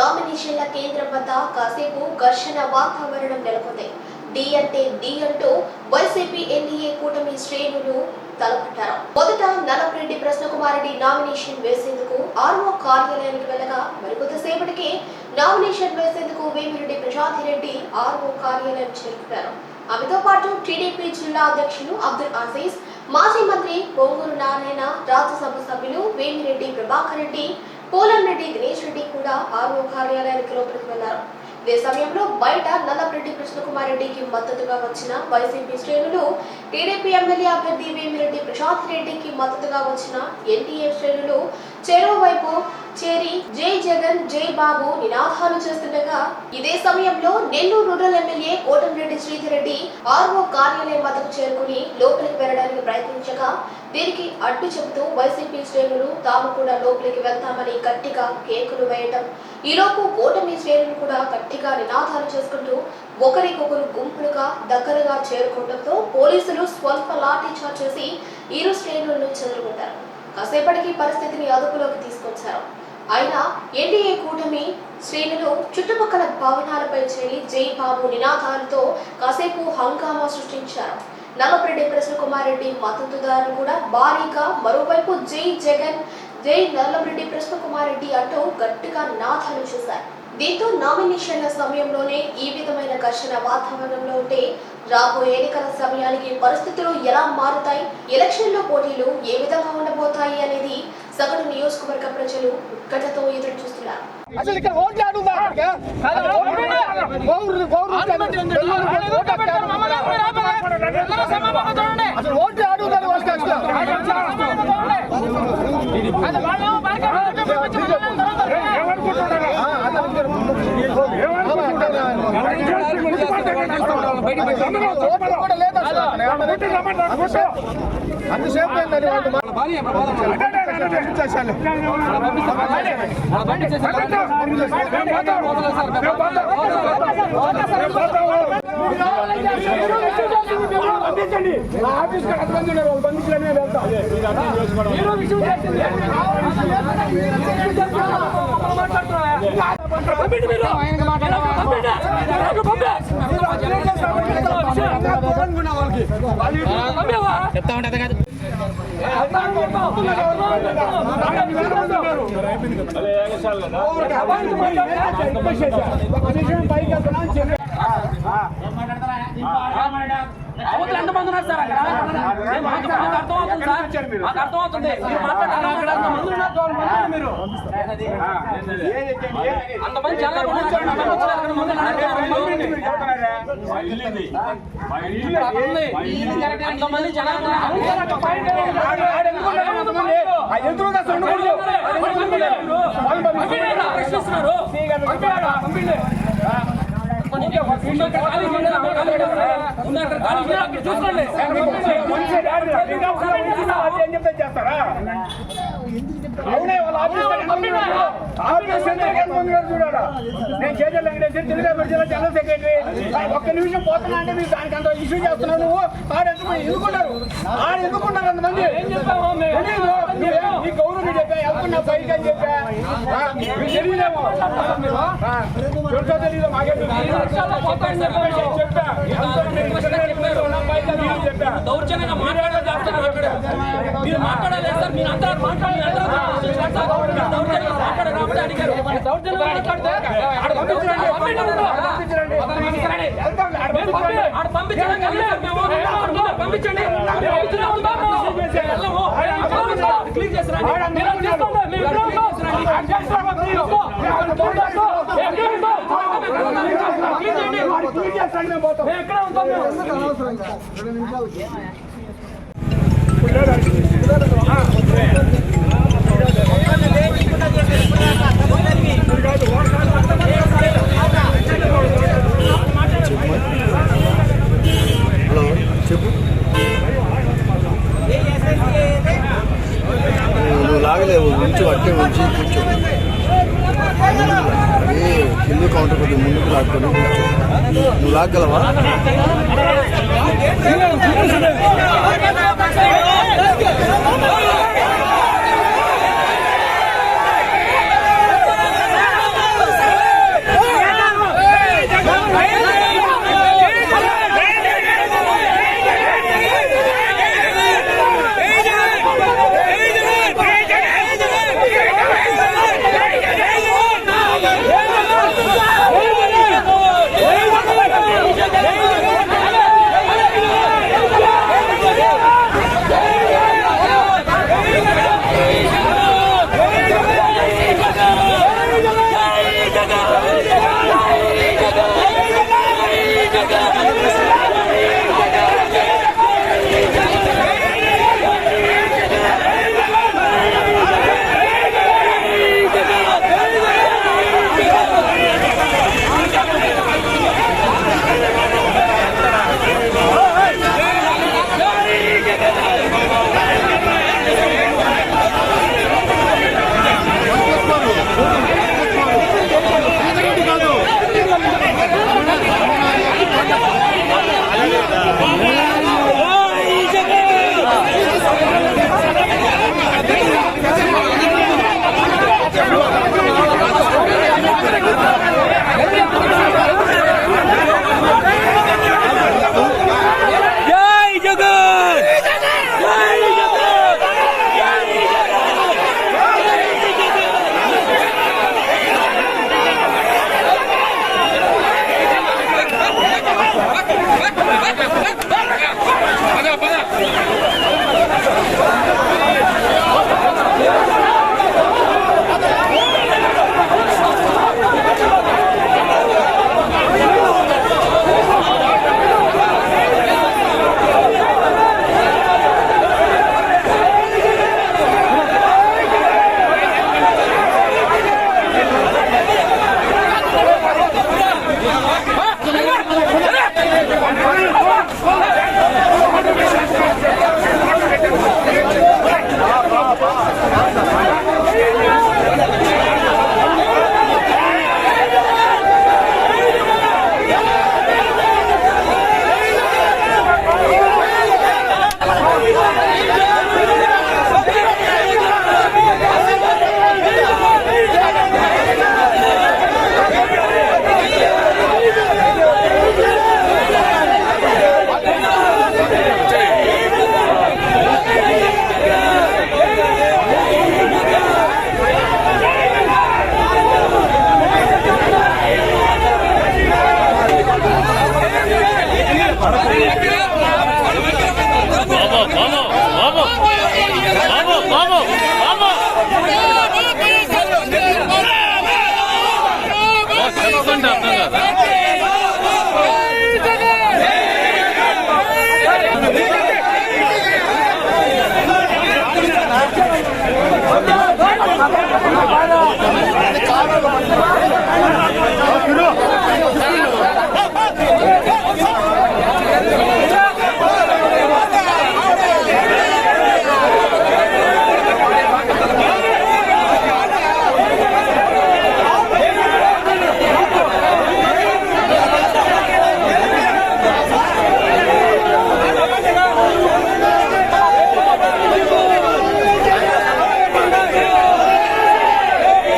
నామినేషన్ల కేంద్రం వద్ద కాసేపు ఘర్షణ వాతావరణం నెలకొంది. డి అంటే డి అంటూ వైసీపీ ఎన్డీఏ కూటమి శ్రేణులు తలపట్టారు. మొదట నలపరెడ్డి ప్రశ్నకుమారెడ్డి నామినేషన్ వేసేందుకు ఆర్ఓ కార్యాలయానికి వెళ్ళగా మరికొద్దిసేపటికి నామినేషన్ వేసేందుకు వేమిరెడ్డి ప్రశాంతిరెడ్డి ఆర్ఓ కార్యాలయం చేరుకున్నారు. ఆమెతో పాటు టీడీపీ జిల్లా అధ్యక్షులు అబ్దుల్ అజీజ్ మాజీ మంత్రి పొంగూరు నారాయణ రాజ్యసభ సభ్యులు వేమిరెడ్డి ప్రభాకర్ రెడ్డి పోలంరెడ్డి దినేష్ రెడ్డి కూడా ఆర్ఓ కార్యాలయానికి లోపలికి వెళ్ళారు. ఇదే సమయంలో బయట నల్లపరెడ్డి కృష్ణకుమార్ రెడ్డికి మద్దతుగా వచ్చిన వైసీపీ శ్రేణులు టీడీపీ ఎమ్మెల్యే అభ్యర్థి వేమిరెడ్డి ప్రశాంత్ రెడ్డికి మద్దతుగా వచ్చిన ఎన్టీఏ శ్రేణులు చెరోవైపు చేరి జై జగన్ జై బాబు నినాదాలు చేస్తుండగా ఇదే సమయంలో Nellore rural MLA Kotamreddy Sridhar Reddy RO కార్యాలయం వద్దకు చేరుకుని లోపలికి వెళ్ళడానికి ప్రయత్నించగా దీనికి అడ్డు చెబుతూ వైసీపీ శ్రేణులు తాము కూడా లోపలికి వెళ్తామని గట్టిగా కేకులు వేయటం ఈలోపు కూటమి శ్రేణులు కూడా గట్టిగా నినాదాలు చేసుకుంటూ ఒకరికొకరు గుంపులుగా దగ్గరగా చేరుకోవడంతో పోలీసులు స్వల్ప లాఠీచార్జ్ చేసి ఇరు శ్రేణులను చెదరగొట్టారు. కాసేపటికి పరిస్థితిని అదుపులోకి తీసుకొచ్చారు. అయినా ఎన్డీఏ కూటమి శ్రేణులు చుట్టుపక్కల భవనాలపై చేరి జై బాబు నినాదాలతో కాసేపు హంగామా సృష్టించారు. నల్లపరెడ్డి కుమార్ రెడ్డి మద్దతుదారులు కూడా భారీగా మరోవైపు జై జగన్ జై నల్లపరెడ్డి కుమార్ రెడ్డి అంటూ గట్టిగా నాథాలు చేశారు. దీంతో నామినేషన్ల సమయంలోనే ఈ విధమైన ఘర్షణ వాతావరణంలో ఉంటే రాబోయే ఎన్నికల సమయానికి పరిస్థితులు ఎలా మారుతాయి? ఎలక్షన్లో పోటీలు ఏ విధంగా ఉండబోతాయి అనేది సగటు నియోజకవర్గ ప్రజలు ఉత్కంఠతో ఎదురు చూస్తున్నారు. అసలు ఇక్కడ ఓట్లు ఆడుందా అసలు ఓట్లు అందుసేపు వాళ్ళు. పంపించండి నా ఆఫీస్కి ఎంతమంది ఉన్నారు వాళ్ళు పంపించండి నేను వెళ్తా మీరు విషయం చేసింది పంపిండి మీరు పంపిండి. నాకు అవతల ఎంతమంది ఉన్నారు సార్ అక్కడ మాకు అర్థమవుతుంది సార్ మాకు అర్థమవుతుంది మీరు మాట్లాడాలి అక్కడ ఉన్నారు తోలు మంది మీరు అంతమంది చాలా మంది ఉన్నారు. అంతమంది ముందు జనాలు ఉన్నారు. ప్రశ్నిస్తున్నారు. చూసుకోండి. అవునే వాళ్ళ ఆఫీస్ ఎంతమంది? నేను వెంకటేశ్వర జిల్లా జనరల్ సెక్రటరీ. ఒక్క నిమిషం పోతున్నా అంటే మీరు దానికి అంత ఇష్యూ చేస్తున్నావు నువ్వు. ఆడ ఎందుకు ఎందుకున్నారు ఆడ అంతమంది? తెలీదు. నువ్వే- నీ గౌరవం చెప్పా వెళ్తున్నా పైకి అని చెప్పా. మాకే తెలియదు. మీకు చెప్పా దౌర్జన్యంగా మాట్లాడాలి చేస్తే మాట్లాడారు. మీరు మాట్లాడాలి సార్ మీరు అందరూ మాట్లాడాలి అందరూ దౌర్జన్యంగా మాట్లాడారు కాబట్టి అడిగారు. దౌర్జన్యంగా మాట్లాడితే పంపించండి. పంపించండి. వెళ్తాం ఆడ ఉంటాం హలో చెప్పు నువ్వు లాగలేవు ఉంచు అట్టే ఉంచి కౌంటర్ కొద్దిగా ముందుకు లాక్కొని నువ్వు లాగలవా బాబు చెప్పండి అర్థం కదా